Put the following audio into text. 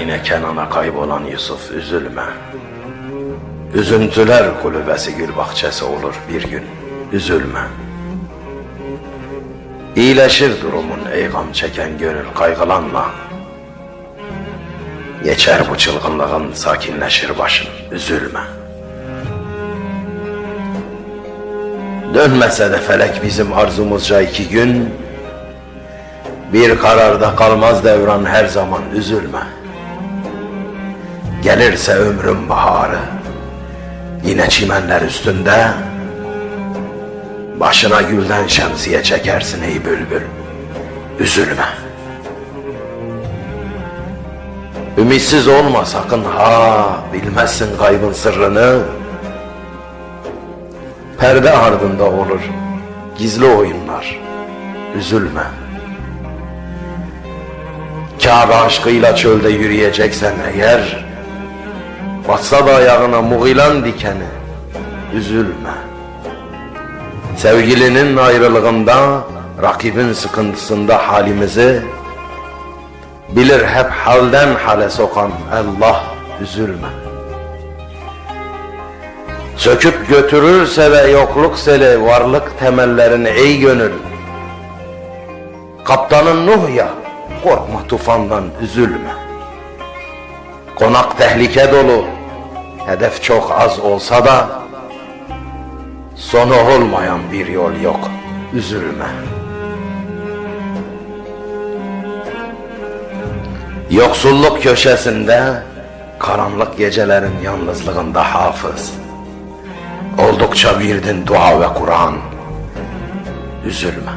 yine Kenan'a kaybolan Yusuf üzülme. Üzüntüler kulübesi gül bahçesi olur bir gün. Üzülme. İyileşir durumun ey gam çeken gönül kaygılanma. Geçer bu çılgınlığın sakinleşir başın üzülme. Dönmese de felek bizim arzumuzca iki gün Bir kararda kalmaz devran her zaman üzülme Gelirse ömrün baharı Yine çimenler üstünde Başına gülden şemsiye çekersin ey bülbül Üzülme Ümitsiz olma sakın ha Bilmezsin kaybın sırrını Perde ardında olur gizli oyunlar. Üzülme. Kabe aşkıyla çölde yürüyeceksen eğer, batsa da ayağına muğilan dikeni, üzülme. Sevgilinin ayrılığında, rakibin sıkıntısında halimizi, bilir hep halden hale sokan Allah, üzülme. Söküp götürürse ve yokluk seli varlık temellerini ey gönül. Kaptanın Nuh ya, korkma tufandan üzülme. Konak tehlike dolu, hedef çok az olsa da, sonu olmayan bir yol yok, üzülme. Yoksulluk köşesinde, karanlık gecelerin yalnızlığında hafız. Oldukça birdin dua ve Kur'an. Üzülme.